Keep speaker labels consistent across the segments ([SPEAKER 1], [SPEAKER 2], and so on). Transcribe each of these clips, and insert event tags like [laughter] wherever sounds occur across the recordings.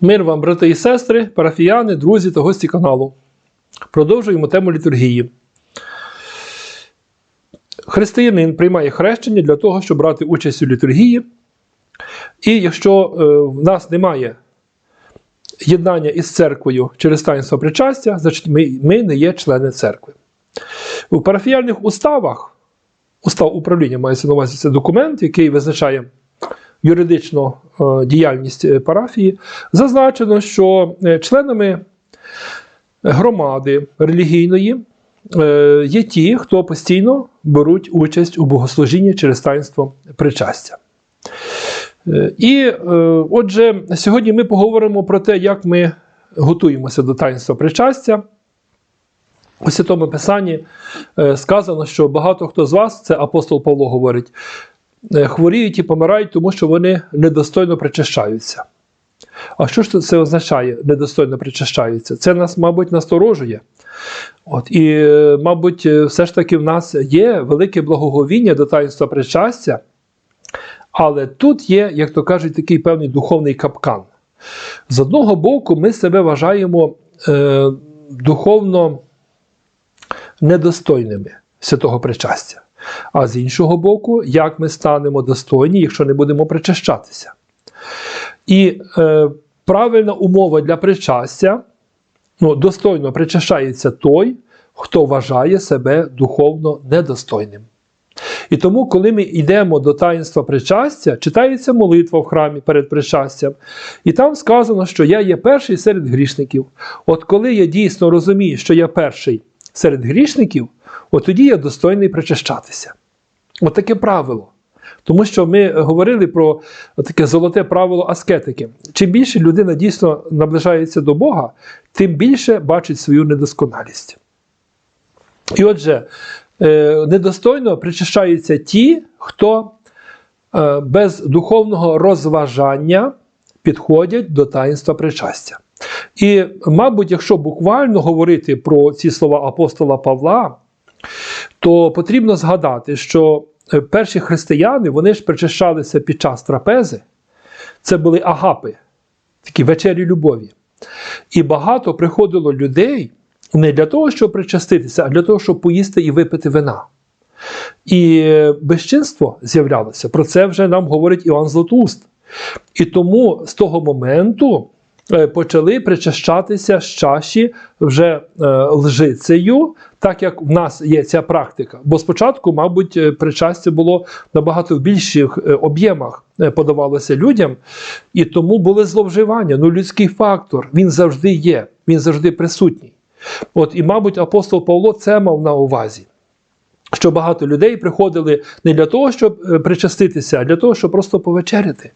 [SPEAKER 1] Мир вам, брати і сестри, парафіяни, друзі та гості каналу. Продовжуємо тему літургії. Християнин приймає хрещення для того, щоб брати участь у літургії. І якщо е, в нас немає єднання із церквою через таїнство причастя, значить ми, не є члени церкви. У парафіяльних уставах, устав управління мається на увазі це документ, який визначає юридичну е, діяльність е, парафії, зазначено, що е, членами громади релігійної є ті, хто постійно беруть участь у богослужінні через таїнство причастя. І отже, сьогодні ми поговоримо про те, як ми готуємося до таїнства причастя. У Святому Писанні сказано, що багато хто з вас, це апостол Павло говорить, хворіють і помирають, тому що вони недостойно причащаються. А що ж це означає недостойно причащаються? Це нас, мабуть, насторожує. От, і, е, мабуть, е, все ж таки в нас є велике благоговіння до таїнства причастя, але тут є, як то кажуть, такий певний духовний капкан. З одного боку, ми себе вважаємо е, духовно недостойними святого причастя. А з іншого боку, як ми станемо достойні, якщо не будемо причащатися. І е, правильна умова для причастя ну, достойно причащається той, хто вважає себе духовно недостойним. І тому, коли ми йдемо до таїнства причастя, читається молитва в храмі перед причастям, і там сказано, що я є перший серед грішників. От коли я дійсно розумію, що я перший серед грішників, от тоді я достойний причащатися. От таке правило. Тому що ми говорили про таке золоте правило аскетики. Чим більше людина дійсно наближається до Бога, тим більше бачить свою недосконалість. І отже, е, недостойно причащаються ті, хто е, без духовного розважання підходять до таїнства причастя. І, мабуть, якщо буквально говорити про ці слова апостола Павла, то потрібно згадати, що е, перші християни вони ж причащалися під час трапези. Це були агапи, такі вечері любові. І багато приходило людей не для того, щоб причаститися, а для того, щоб поїсти і випити вина. І е, безчинство з'являлося. Про це вже нам говорить Іоанн Златоуст. І тому з того моменту почали причащатися з чаші вже е, лжицею, так як в нас є ця практика. Бо спочатку, мабуть, е, причастя було набагато в більших е, об'ємах е, подавалося людям, і тому були зловживання. Ну, людський фактор він завжди є, він завжди присутній. От, і, мабуть, апостол Павло це мав на увазі. Що багато людей приходили не для того, щоб е, причаститися, а для того, щоб просто повечеряти.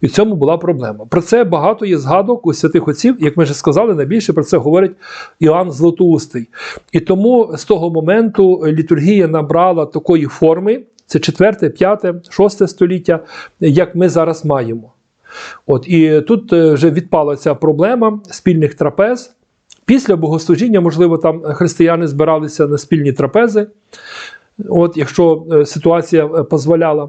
[SPEAKER 1] І в цьому була проблема. Про це багато є згадок у святих отців, як ми вже сказали, найбільше про це говорить Іоанн Златоустий. І тому з того моменту літургія набрала такої форми, це 4, 5, 6 століття, як ми зараз маємо. От, І тут е, вже відпала ця проблема спільних трапез. Після богослужіння, можливо, там християни збиралися на спільні трапези, от, якщо е, ситуація е, дозволяла.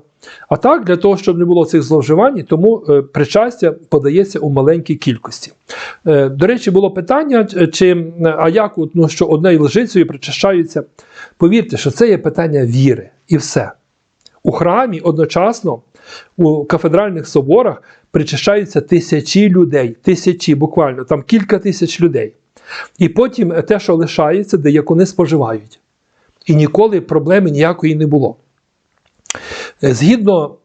[SPEAKER 1] А так, для того, щоб не було цих зловживань, тому е, причастя подається у маленькій кількості. До речі, було питання, чи, а як ну, що одне лжицею причащаються. Повірте, що це є питання віри і все. У храмі одночасно у кафедральних соборах причащаються тисячі людей, тисячі буквально, там кілька тисяч людей. І потім те, що лишається, деякони споживають. І ніколи проблеми ніякої не було. Е, Згідно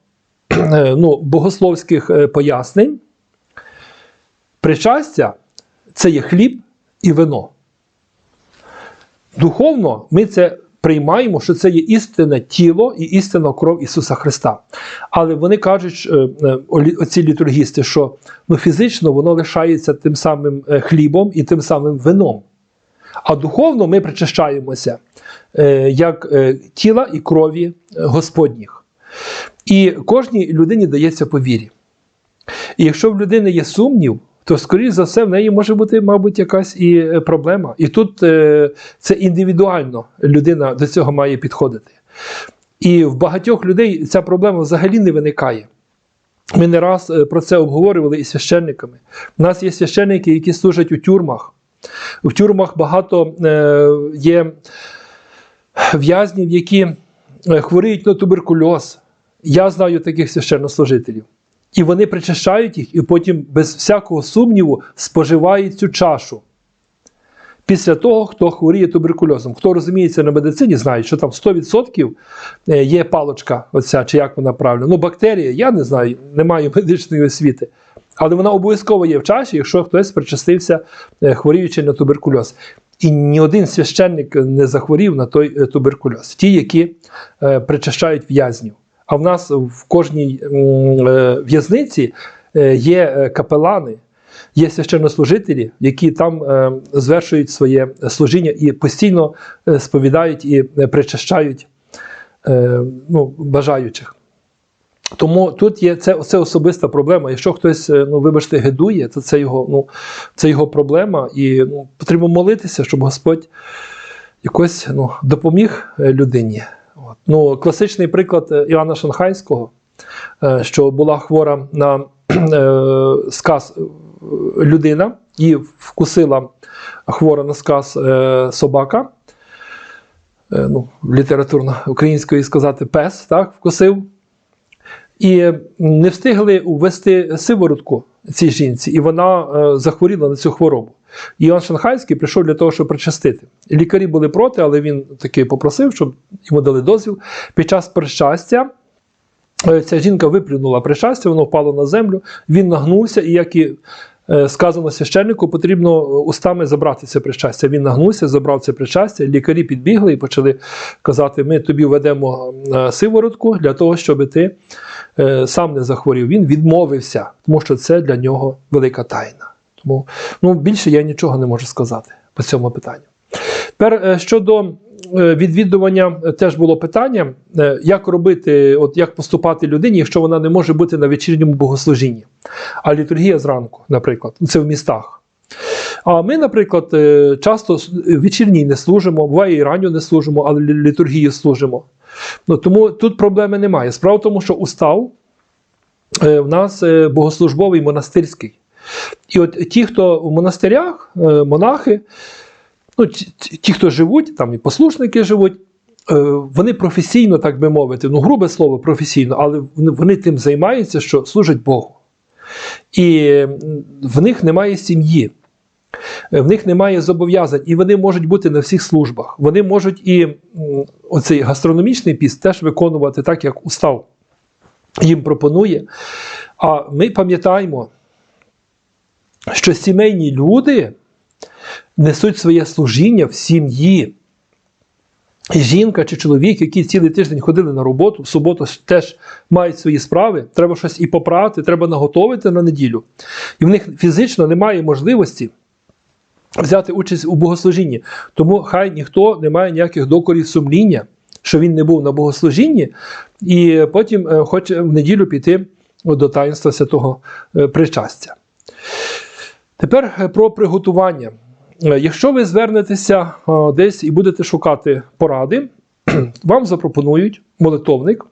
[SPEAKER 1] е, ну, богословських е, пояснень, причастя це є хліб і вино. Духовно ми це приймаємо, що це є істинне тіло і істинна кров Ісуса Христа. Але вони кажуть, оці літургісти, що ну, фізично воно лишається тим самим хлібом і тим самим вином. А духовно ми причащаємося е, як е, тіла і крові е, Господніх. І кожній людині дається по вірі. І якщо в людини є сумнів, то, скоріш за все, в неї може бути, мабуть, якась і проблема. І тут це індивідуально людина до цього має підходити. І в багатьох людей ця проблема взагалі не виникає. Ми не раз про це обговорювали із священниками. У нас є священники, які служать у тюрмах. В тюрмах багато е, є в'язнів, які е, хворіють на туберкульоз. Я знаю таких священнослужителів. І вони причащають їх, і потім без всякого сумніву споживають цю чашу. Після того, хто хворіє туберкульозом. Хто розуміється на медицині, знає, що там 100% є палочка, оця, чи як вона правильно. Ну, бактерія, я не знаю, не маю медичної освіти. Але вона обов'язково є в чаші, якщо хтось причастився, е, хворіючи на туберкульоз. І ні один священник не захворів на той е, туберкульоз. Ті, які е, причащають в'язнів. А в нас в кожній е, в'язниці е, є е, капелани, є священнослужителі, які там е, звершують своє служіння і постійно е, сповідають і е, причащають ну, бажаючих. Тому тут є це, це особиста проблема. Якщо хтось, ну вибачте, гидує, то це його, ну, це його проблема, і ну, потрібно молитися, щоб Господь якось ну, допоміг людині. От. Ну, класичний приклад Івана Шанхайського, що була хвора на сказ людина, і вкусила хвора на сказ е, собака. Е, ну, літературно українською сказати пес, так, вкусив. І не встигли ввести сиворотку цій жінці, і вона е, захворіла на цю хворобу. І Іван Шанхайський прийшов для того, щоб причастити. Лікарі були проти, але він таки попросив, щоб йому дали дозвіл. Під час причастя ця жінка виплюнула причастя, воно впало на землю. Він нагнувся, і як і сказано священнику, потрібно устами забрати це причастя. Він нагнувся, забрав це причастя. Лікарі підбігли і почали казати: ми тобі ведемо е, сиворотку для того, щоб ти е, сам не захворів. Він відмовився, тому що це для нього велика тайна. Тому ну, більше я нічого не можу сказати по цьому питанню. Тепер е, щодо е, відвідування, е, теж було питання, е, як робити, от як поступати людині, якщо вона не може бути на вечірньому богослужінні. А літургія зранку, наприклад, це в містах. А ми, наприклад, часто вечірній не служимо, буває і ранньо не служимо, але лі- літургію служимо. Ну, тому тут проблеми немає. Справа в тому, що устав в нас богослужбовий монастирський. І от ті, хто в монастирях, монахи, ну, ті, хто живуть, там і послушники живуть, е, вони професійно, так би мовити, ну, грубе слово, професійно, але вони, вони тим займаються, що служать Богу. І в них немає сім'ї. Е, В них немає зобов'язань, і вони можуть бути на всіх службах. Вони можуть і оцей гастрономічний піст теж виконувати так, як устав їм пропонує. А ми пам'ятаємо, що сімейні люди несуть своє служіння в сім'ї. Жінка чи чоловік, які цілий тиждень ходили на роботу, в суботу теж мають свої справи, треба щось і попрати, треба наготовити на неділю. І в них фізично немає можливості взяти участь у богослужінні. Тому хай ніхто не має ніяких докорів сумління, що він не був на богослужінні, і потім е, хоче в неділю піти до таїнства святого е, причастя. Тепер е, про приготування. Якщо ви звернетеся е, десь і будете шукати поради, [clears throat] вам запропонують молитовник.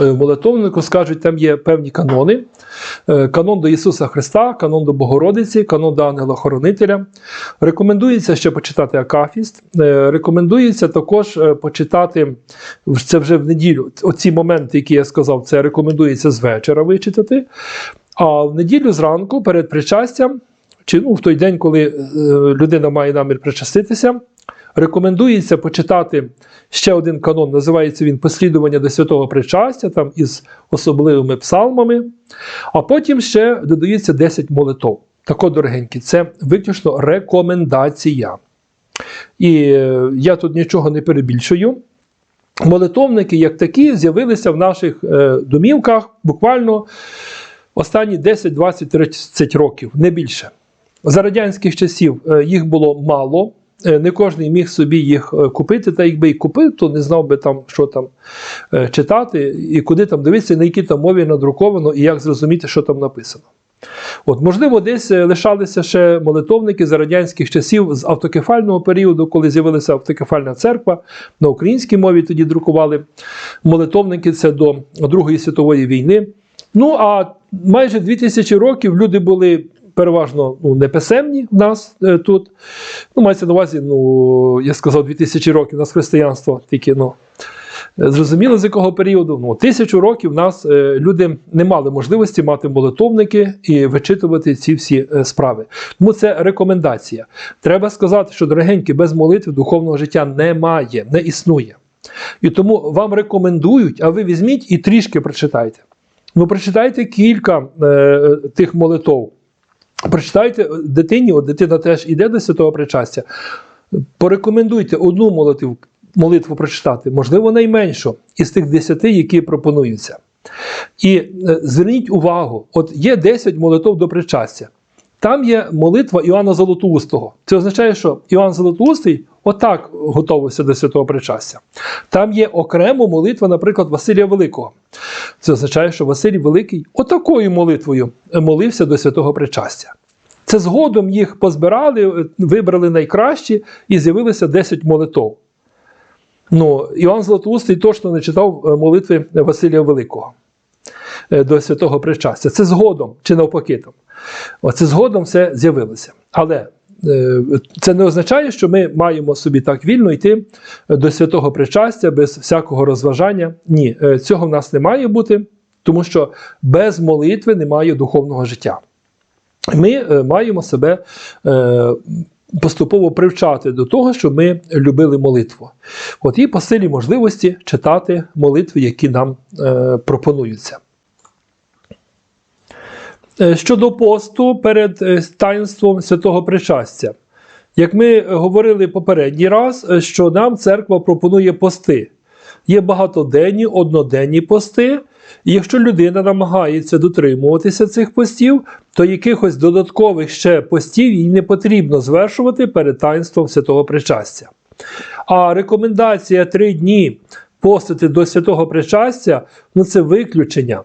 [SPEAKER 1] Е, молитовнику скажуть, там є певні канони. Е, Канон до Ісуса Христа, канон до Богородиці, канон до Ангела-Хоронителя. Рекомендується ще почитати Акафіст. Рекомендується також почитати це вже в неділю. Оці моменти, які я сказав, це рекомендується з вечора вичитати. А в неділю зранку перед причастям, чи ну, в той день, коли е, людина має намір причаститися, рекомендується почитати ще один канон, називається він Послідування до святого причастя, там із особливими псалмами. А потім ще додається 10 молитов. Тако, дорогенькі, це виключно рекомендація. І е, я тут нічого не перебільшую. Молитовники, як такі, з'явилися в наших е, домівках буквально останні 10, 20, 30 років, не більше. За радянських часів е, їх було мало. е, Не кожен міг собі їх е, купити, та якби і купив, то не знав би там, що там читати, і куди там дивитися, на якій там мові надруковано, і як зрозуміти, що там написано. От, можливо, десь лишалися ще молитовники за радянських часів з автокефального періоду, коли з'явилася автокефальна церква. На українській мові тоді друкували молитовники це до Другої світової війни. Ну а майже 2000 років люди були переважно ну, неписемні в нас е, тут. Ну, мається на увазі, ну, я сказав, 2000 років у нас християнство тільки ну, е, зрозуміло, з якого періоду. Ну, тисячу років в нас е, люди не мали можливості мати молитовники і вичитувати ці всі е, справи. Тому це рекомендація. Треба сказати, що дорогенькі, без молитви духовного життя немає, не існує. І тому вам рекомендують, а ви візьміть і трішки прочитайте. Ну, прочитайте кілька е, тих молитов. Прочитайте дитині, от дитина теж іде до святого причастя. Порекомендуйте одну молитву, молитву прочитати, можливо, найменшу із тих десяти, які пропонуються. І е, зверніть увагу: от є 10 молитв до причастя. Там є молитва Іоанна Золотоустого. Це означає, що Іоанн Золотоустий отак готувався до святого причастя. Там є окремо молитва, наприклад, Василія Великого. Це означає, що Василій Великий отакою молитвою молився до святого причастя. Це згодом їх позбирали, вибрали найкращі і з'явилося 10 молитов. Ну, Іоанн Златоустий точно не читав е, молитви Василія Великого е, до святого причастя. Це згодом чи навпаки там. Оце згодом все з'явилося. Але е, це не означає, що ми маємо собі так вільно йти до святого причастя без всякого розважання. Ні, е, цього в нас не має бути, тому що без молитви немає духовного життя. Ми е, маємо себе поступово привчати до того, щоб ми любили молитву. От і по силі можливості читати молитви, які нам пропонуються. Е, Щодо посту перед е, таїнством святого причастя. Як ми говорили попередній раз, е, що нам церква пропонує пости. Є багатоденні, одноденні пости. І якщо людина намагається дотримуватися цих постів, то якихось додаткових ще постів їй не потрібно звершувати перед таїнством святого причастя. А рекомендація три дні постити до святого причастя ну це виключення.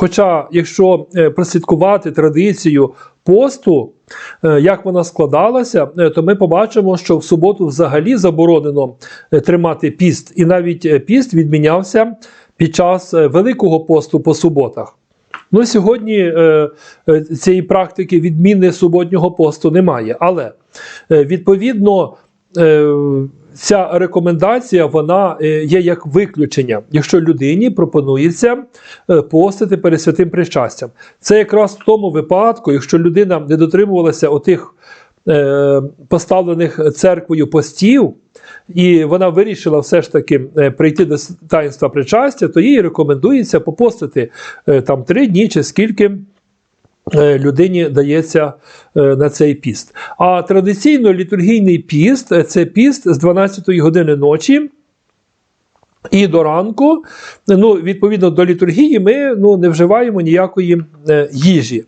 [SPEAKER 1] Хоча, якщо е, прослідкувати традицію посту, е, як вона складалася, е, то ми побачимо, що в суботу взагалі заборонено тримати піст, і навіть піст відмінявся під час Великого посту по суботах. Ну, сьогодні цієї практики відміни суботнього посту немає. Але відповідно ця рекомендація вона е, є як виключення, якщо людині пропонується е, постити перед святим причастям. Це якраз в тому випадку, якщо людина не дотримувалася отих е, поставлених церквою постів, і вона вирішила все ж таки прийти до таїнства причастя, то їй рекомендується попостити там три дні чи скільки. Е, Людині дається е, на цей піст. А традиційно літургійний піст е, це піст з 12 години ночі і до ранку. Ну, відповідно до літургії, ми ну, не вживаємо ніякої їжі.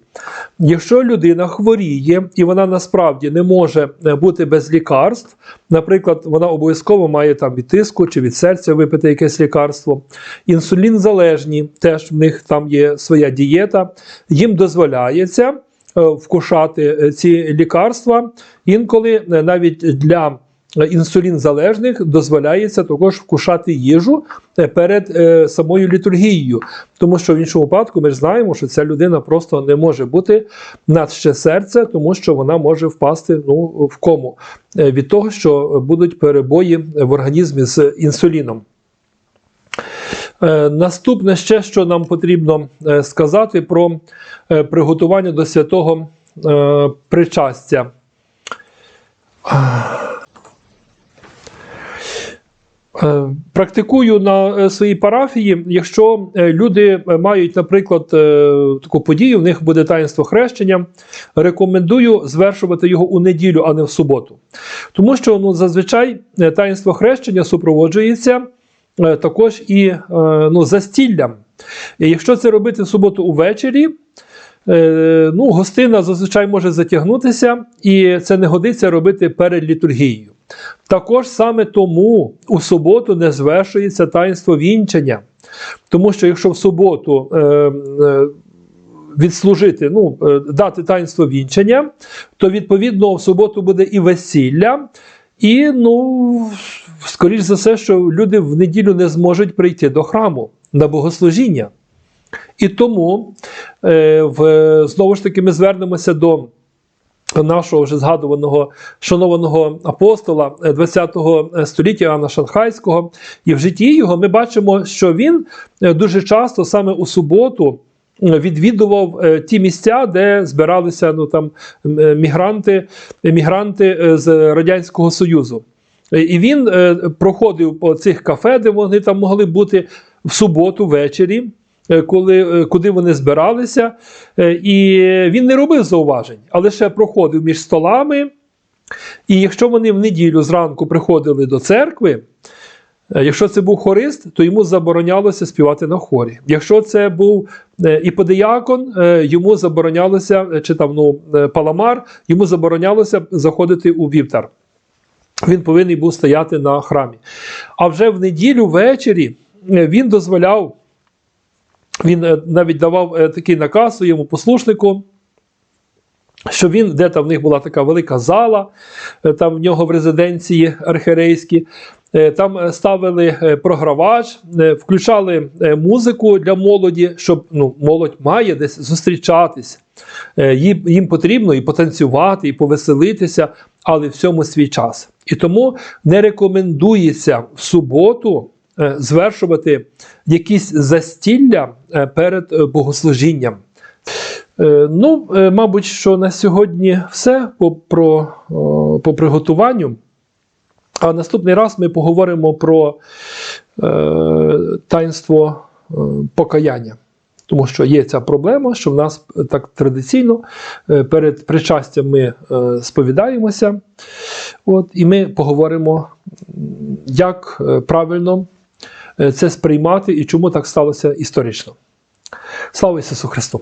[SPEAKER 1] Якщо людина хворіє і вона насправді не може е, бути без лікарств, наприклад, вона обов'язково має там від тиску чи від серця випити якесь лікарство. Інсулін залежні, теж в них там є своя дієта, їм дозволяється е, вкушати е, ці лікарства. Інколи навіть для інсулін залежних дозволяється також вкушати їжу е, перед е, самою літургією, тому що в іншому випадку ми ж знаємо, що ця людина просто не може бути надще серця, тому що вона може впасти ну, в кому е, від того, що будуть перебої в організмі з інсуліном. Наступне ще, що нам потрібно сказати про приготування до святого причастя. Е, Практикую на е, своїй парафії, якщо е, люди мають, наприклад, таку подію, в них буде таїнство хрещення, рекомендую звершувати його у неділю, а не в суботу. Тому що ну, зазвичай таїнство хрещення супроводжується також і ну, застіллям. І якщо це робити в суботу увечері, ну, гостина зазвичай може затягнутися, і це не годиться робити перед літургією. Також саме тому у суботу не звершується таїнство вінчання. Тому що якщо в суботу е, е, відслужити, ну, е, дати таїнство вінчання, то відповідно в суботу буде і весілля, і, ну, скоріш за все, що люди в неділю не зможуть прийти до храму на богослужіння. І тому е, в, знову ж таки ми звернемося до нашого вже згадуваного шанованого апостола е, 20-го століття Іоанна Шанхайського. І в житті його ми бачимо, що він е, дуже часто саме у суботу. е, Відвідував е, ті місця, де збиралися ну, там, е, мігранти, е, з Радянського Союзу. Е, І він е, проходив по цих кафе, де вони там могли бути в суботу ввечері, е, коли, е, куди вони збиралися. Е, І він не робив зауважень, а лише проходив між столами. І якщо вони в неділю зранку приходили до церкви, е, якщо це був хорист, то йому заборонялося співати на хорі. Якщо це був е, іподіакон, е, йому заборонялося, е, чи там ну, е, паламар, йому заборонялося заходити у вівтар. Він повинен був стояти на храмі. А вже в неділю ввечері е, він дозволяв, він е, навіть давав е, такий наказ своєму послушнику, що він, де там в них була така велика зала, е, там в нього в резиденції архірейській, е, там ставили програвач, включали музику для молоді, щоб ну, молодь має десь зустрічатись. Їм, їм потрібно і потанцювати, і повеселитися, але всьому свій час. І тому не рекомендується в суботу звершувати якісь застілля е, перед е, богослужінням. Е, Ну, е, мабуть, що на сьогодні все по, про, по приготуванню. А наступний раз ми поговоримо про е, таїнство е, покаяння. Тому що є ця проблема, що в нас е, так традиційно е, перед причастям ми е, сповідаємося. От, і ми поговоримо, як е, правильно е, це сприймати і чому так сталося історично. Слава Ісусу Христу!